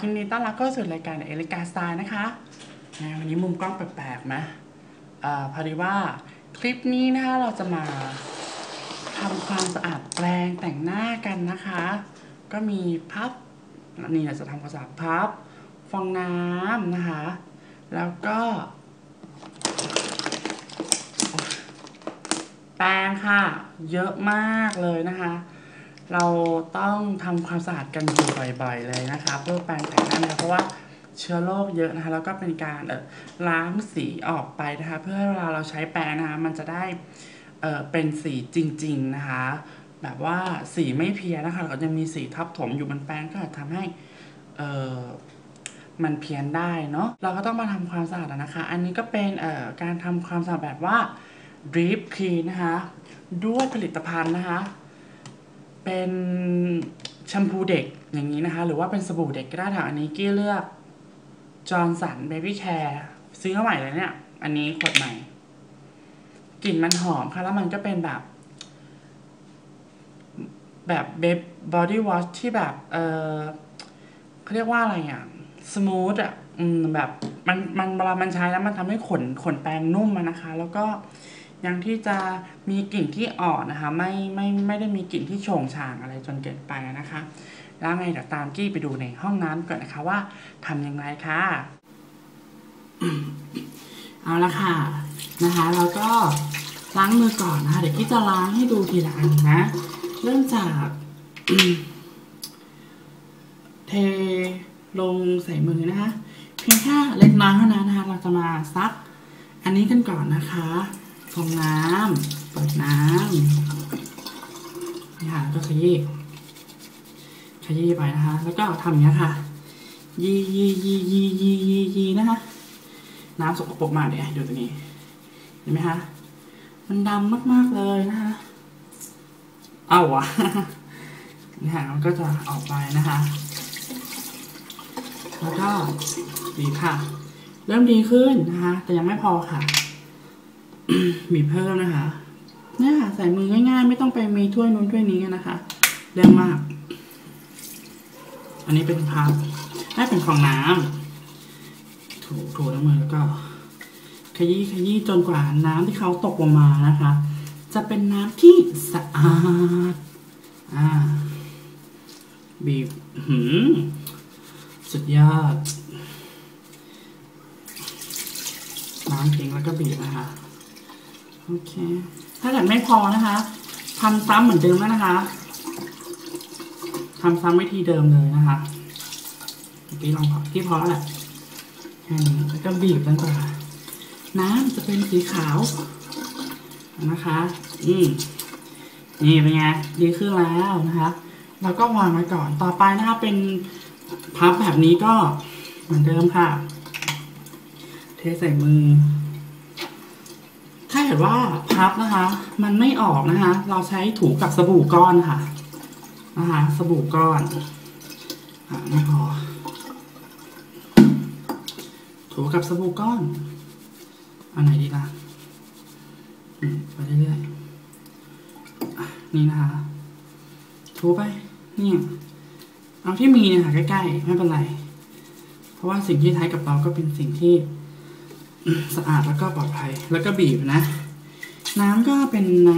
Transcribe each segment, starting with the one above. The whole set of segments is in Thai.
ยินดีต้อนรับเข้าสู่รายการเอลิกาสไตล์นะคะ วันนี้มุมกล้องแปลกๆไหมอพอดีว่าคลิปนี้นะคะเราจะมาทำความสะอาดแปรงแต่งหน้ากันนะคะ ก็มีพับนี่เราจะทำความสะอาดพับ ฟองน้ำนะคะ แล้วก็แปรงค่ะ เยอะมากเลยนะคะ เราต้องทำความสะอาดกันอยู่บ่อยๆเลยนะคะ เพื่อแปรงแต่งหน้านะเพราะว่าเชื้อโรคเยอะนะคะ แล้วก็เป็นการล้างสีออกไปนะคะ เพื่อเวลาเราใช้แปรงนะคะ มันจะได้เออเป็นสีจริง ๆนะคะ แบบว่าสีไม่เพี้ยนนะคะเราจะมีสีทับถมอยู่บนแปรงก็อาจทำให้เออมันเพี้ยนได้เนาะเราก็ต้องมาทำความสะอาดนะคะ อันนี้ก็เป็นการทำความสะอาดแบบว่า drip clean นะคะ ด้วยผลิตภัณฑ์นะคะ เป็นแชมพูเด็กอย่างนี้นะคะ หรือว่าเป็นสบู่เด็กก็ได้ค่ะอันนี้กี้เลือกจอร์นสันเบบี้แคร์ซื้อมาใหม่เลยเนี่ย อันนี้ขวดใหม่ กลิ่นมันหอมค่ะ แล้วมันก็เป็นแบบ แบบเบบอดี้วอชที่แบบ เออเขาเรียกว่าอะไรอะ สมูทอะ อืม แบบ มัน มันเวลามันใช้แล้วมันทำให้ขน ขนแปรงนุ่มนะคะ แล้วก็ ยังที่จะมีกลิ่นที่อ่อนนะคะ ไม่ไม่ไม่ได้มีกลิ่นที่โฉงฉางอะไรจนเกินไปนะคะ แล้วไงเดี๋ยวตามกี้ไปดูในห้องน้ำก่อนนะคะว่าทำยังไงค่ะ เอาละค่ะนะคะแล้วก็ล้างมือก่อนนะคะเดี๋ยวกี้จะล้างให้ดูทีละอันนะ เริ่มจากเทลงใส่มือนะคะ เพียงแค่เล็กน้อยเท่านั้นนะคะ เราจะมาซักอันนี้กันก่อนนะคะ ฟองน้ำเปิดน้ำนี่ค่ะก็ขยี้ขยี้ไปนะคะ แล้วก็ทำอย่างนี้ค่ะ ยียียียียียียีนะคะ น้ำสกปรกมากเลยดูตรงนี้ เห็นไหมคะมันดำมากๆเลยนะคะ เอาวะนี่ค่ะมันก็จะออกไปนะคะ แล้วก็ดีค่ะ เริ่มดีขึ้นนะคะ แต่ยังไม่พอค่ะ บีบเพิ่มนะคะ เนี่ยค่ะ ใส่มือง่ายๆ ไม่ต้องไปมีถ้วยนู้นถ้วยนี้กันนะคะเรื่องมาก อันนี้เป็นพับได้เป็นฟองน้ำถูถูน้ำมือแล้วก็ ขยี้ขยี้จนกว่าน้ำที่เขาตกลงมานะคะ จะเป็นน้ำที่สะอาด อ่า บีบหืมสุดยอดน้ำทิ้งแล้วก็บีบนะคะ โอเค ถ้าเกิดไม่พอนะคะทำซ้ำเหมือนเดิมแล้วนะคะทำซ้ำวิธีเดิมเลยนะคะเมื่อกี้ลองพอที่พอแล้วแหละแค่นี้แล้วก็บีบจนกว่าน้ำจะเป็นสีขาวนะคะอืมนี่เป็นไงดีขึ้นแล้วนะคะแล้วก็วางไว้ก่อนต่อไปนะคะเป็นพับแบบนี้ก็เหมือนเดิมค่ะ เทใส่มือ ถ้าเกิดว่าพับนะคะ มันไม่ออกนะคะ เราใช้ถูกับสบู่ก้อนค่ะนะคะสบู่ก้อนอะไม่พอถูกับสบู่ก้อนอันไหนดีล่ะไปเรื่อยๆนี่นะคะ ถูไปนี่เอาที่มีเนี่ยค่ะใกล้ๆ ไม่เป็นไร เพราะว่าสิ่งที่ใช้กับเราก็เป็นสิ่งที่ สะอาดแล้วก็ปลอดภัยแล้วก็บีบนะ น้ำก็เป็นน้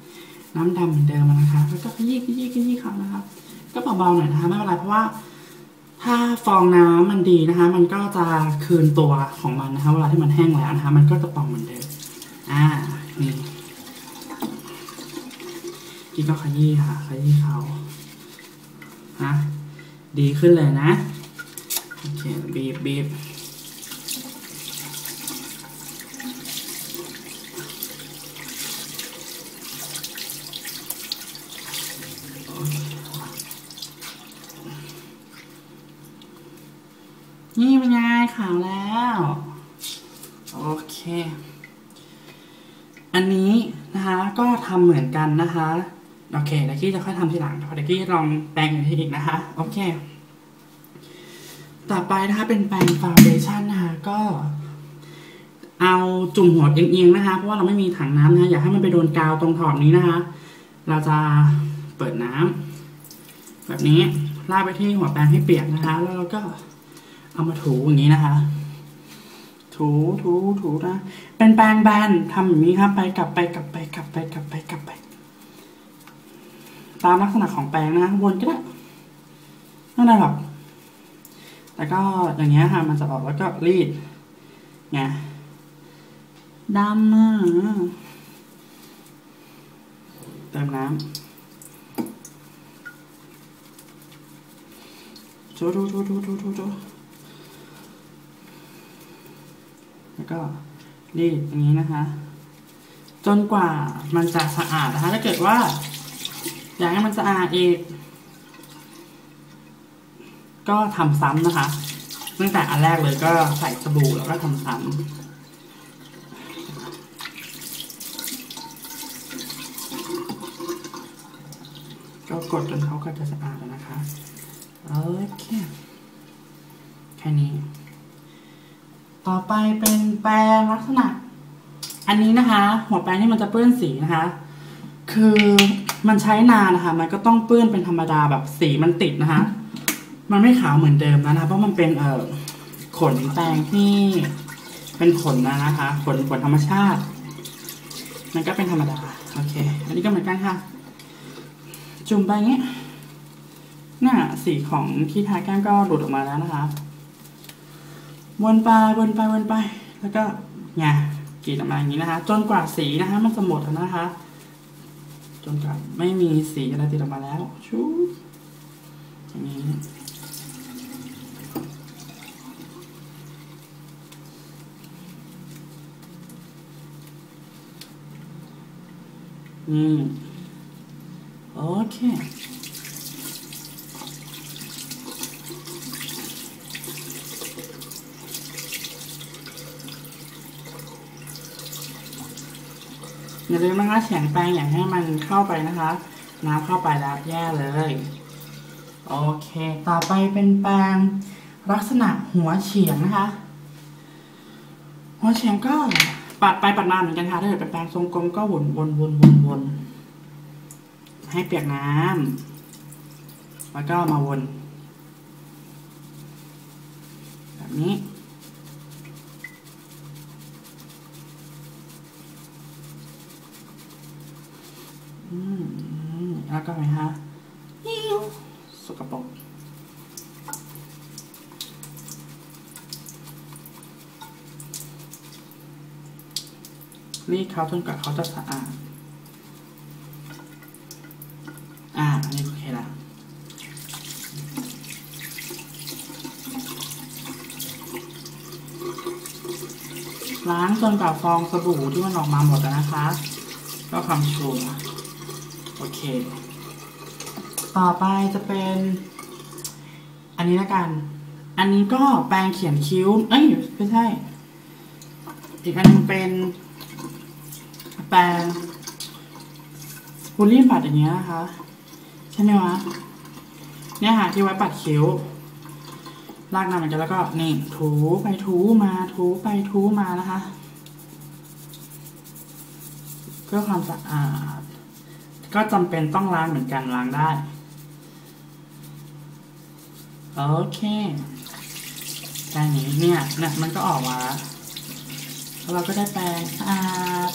ำน้ำดำเหมือนเดิมนะคะแล้วก็ขยี้ขยี้ขยี้เขานะคะก็เบาๆหน่อยนะคะไม่เป็นไรเพราะว่า ถ้าฟองน้ำมันดีนะคะ มันก็จะคืนตัวของมันนะคะเวลาที่มันแห้งแล้วนะคะ มันก็จะป่องเหมือนเดิมอ่านี่กี้ก็ขยี้ค่ะ ขยี้เขาฮะดีขึ้นเลยนะโอเคบีบบีบ นี่เป็นไงขาวแล้ว โอเค อันนี้นะคะก็ทำเหมือนกันนะคะโอเคเดี๋ยวกี้จะค่อยทำทีหลังเดี๋ยวกี้ลองแปรงอีกทีอีกนะคะ โอเค ต่อไปนะคะเป็นแปรงฟาวเดชั่นนะคะก็ เอาจุ่มหัวเอียงๆนะคะ เพราะว่าเราไม่มีถังน้ำนะคะ อย่าให้มันไปโดนกาวตรงขอบนี้นะคะ เราจะเปิดน้ำแบบนี้ลากไปที่หัวแปรงให้เปียกนะคะ แล้วเราก็ เอามาถูอย่างนี้นะคะ ถูถูถูนะ เป็นแปรงแบนทำอย่างนี้ครับ ไปกลับไปกลับไปกลับไปกลับไปกลับไป ตามลักษณะของแปรงนะวนก็ได้ไม่เป็นไรหรอกแล้วก็อย่างเงี้ยค่ะมันจะออกแล้วก็รีดไงดำอะเติมน้ำดูดูดูดูดูดูดู แล้วก็รีดอย่างนี้นะคะ จนกว่ามันจะสะอาดนะคะ ถ้าเกิดว่า อยากให้มันสะอาดอีกก็ทำซ้ำนะคะ ตั้งแต่อันแรกเลยก็ใส่สบู่แล้วก็ทำซ้ำก็กดจนเขาก็จะสะอาดแล้วนะคะ โอเค แค่นี้ ต่อไปเป็นแปรงลักษณะ อันนี้นะคะ หัวแปรงนี่มันจะเปื้อนสีนะคะ คือมันใช้นานนะคะ มันก็ต้องเปื้อนเป็นธรรมดาแบบสีมันติดนะคะ มันไม่ขาวเหมือนเดิมนะคะ เพราะมันเป็นเอ่อขนแปรงที่เป็นขนนะนะคะ ขนขนธรรมชาติ มันก็เป็นธรรมดาโอเค อันนี้ก็เหมือนกันค่ะ จุ่มไปอย่างเงี้ยน่ะสีของที่ทาแก้มก็หลุดออกมาแล้วนะคะ วนไปวนไปวนไป แล้วก็ไงกรีดออกมาอย่างนี้นะคะ จนกว่าสีนะคะ มันจะหมดนะคะ จนกว่าไม่มีสีอะไรติดออกมาแล้วชูอย่างนี้อืมโอเค อย่าลืมนะคะเฉียงแปรงอย่างให้มันเข้าไปนะคะ น้ำเข้าไปแล้วแย่เลย โอเค ต่อไปเป็นแปรงลักษณะหัวเฉียงนะคะ หัวเฉียงก็ปัดไปปัดมาเหมือนกันค่ะถ้าเกิดเป็นแปรงทรงกลมก็วนวนวนวนวนให้เปียกน้ำแล้วก็มาวน แบบนี้ แล้วก็ไหมคะยิ้วสกปรกรีดเขาจนกว่าเขาจะสะอาด อ่า อันนี้โอเคละล้างจนกว่าฟองสบู่ที่มันออกมาหมดแล้วนะคะ ก็ความชัวร์ โอเค ต่อไปจะเป็น อันนี้ละกัน อันนี้ก็แปรงเขียนคิ้ว เอ้ยไม่ใช่ อีกอันนึงเป็น แปรงสปูลี่ปัดอย่างเงี้ยนะคะ ใช่ไหมวะ เนี่ยค่ะที่ไว้ปัดคิ้วลากน้ำเหมือนกันแล้วก็นี่ถูไปถูมาถูไปถูมานะคะ เพื่อความสะอาด ก็จำเป็นต้องล้างเหมือนกันล้างได้ โอเคแค่นี้เนี่ยนี่ยมันก็ออกมาแล้วแล้วเราก็ได้แปรงสะอาด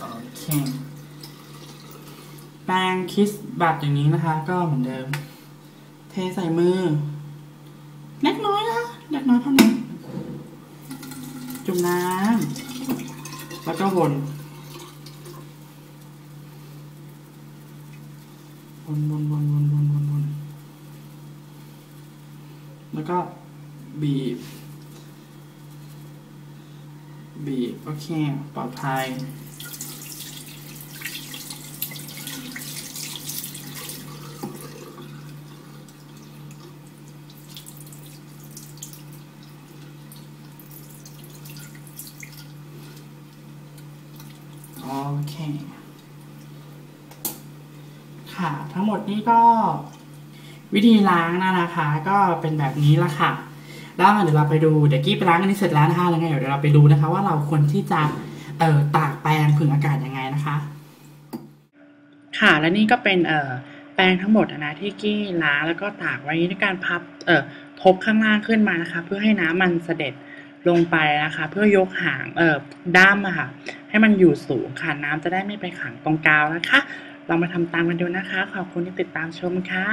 โอเคแปรงคิสบัตอย่างนี้นะคะ ก็เหมือนเดิม เทใส่มือเล็กน้อยนะเล็กน้อยเท่านั้น จุ่มน้ำแล้วก็วน วนวนวนวนวนวนวนแล้วก็บีบ บีบ โอเค ปลอดภัยโอเค ค่ะ ทั้งหมดนี้ก็วิธีล้างนะนะคะ ก็เป็นแบบนี้ละค่ะ แล้วเดี๋ยวเราไปดูเดี๋ยวกี้ไปล้างอันนี้เสร็จแล้วนะคะแล้วไงเดี๋ยวเราไปดูนะคะ ว่าเราควรที่จะเอ่อตากแปรงผึ่งอากาศยังไงนะคะ ค่ะและนี่ก็เป็นเอ่อแปรงทั้งหมดนะที่กี้ล้างแล้วก็ตากไว้ในการพับเอ่อทบข้างล่างขึ้นมานะคะ เพื่อให้น้ำมันเสด็จลงไปนะคะ เพื่อยกหางเอ่อด้ามอะค่ะ ให้มันอยู่สูงค่ะน้ำจะได้ไม่ไปขังตรงกาวนะคะ ลองมาทำตามกันดูนะคะ ขอบคุณที่ติดตามชมค่ะ